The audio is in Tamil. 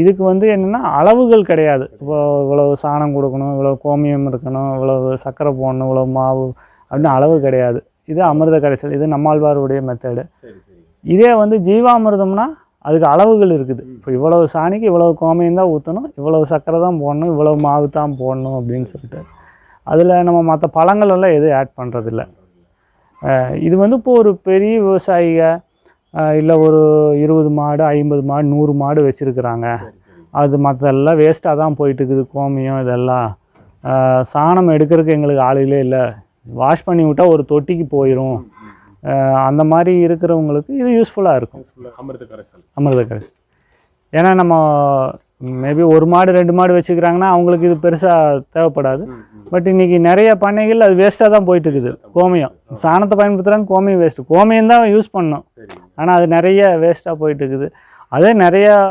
இதுக்கு வந்து என்னென்னா அளவுகள் கிடையாது. இப்போ இவ்வளவு சாணம் கொடுக்கணும் இவ்வளோ கோமியம் இருக்கணும் இவ்வளவு சர்க்கரை போடணும் இவ்வளோ மாவு அப்படின்னு அளவு கிடையாது. இது அமிர்த கரைசல் இது நம்மாழ்வாருடைய மெத்தடு இதே வந்து ஜீவாமிர்தம்னா அதுக்கு அளவுகள் இருக்குது. இப்போ இவ்வளவு சாணிக்கு இவ்வளவு கோமியம் தான் ஊற்றணும் இவ்வளவு சர்க்கரை தான் போடணும் இவ்வளவு மாவு தான் போடணும் அப்படின்னு சொல்லிட்டு. அதில் நம்ம மற்ற பழங்கள் எல்லாம் எதுவும் ஆட் பண்ணுறதில்ல இது வந்து இப்போ ஒரு பெரிய விவசாயிக இல்லை ஒரு இருபது மாடு ஐம்பது மாடு நூறு மாடு வச்சுருக்குறாங்க. சரி சரி. அது மற்றெல்லாம் வேஸ்ட்டாக தான் போயிட்டு இருக்குது கோமியம் இதெல்லாம். சாணம் எடுக்கிறதுக்கு எங்களுக்கு ஆளுகளே இல்லை வாஷ் பண்ணி விட்டால் ஒரு தொட்டிக்கு போயிடும் அந்த மாதிரி இருக்கிறவங்களுக்கு இது யூஸ்ஃபுல்லாக இருக்கும். அமிர்த கரைசல் ஏன்னா நம்ம மேபி ஒரு மாடு ரெண்டு மாடு வச்சுக்கிறாங்கன்னா அவங்களுக்கு இது பெருசாக தேவைப்படாது. பட் இன்னைக்கு நிறைய பண்ணைகள் அது வேஸ்ட்டாக தான் போயிட்டு இருக்குது கோமியம். சாணத்தை பயன்படுத்துகிறாங்க கோமியம் வேஸ்ட்டு கோமியம் தான் யூஸ் பண்ணணும். சரி ஆனால் அது நிறைய வேஸ்ட்டாக போயிட்டு இருக்குது அதே நிறையா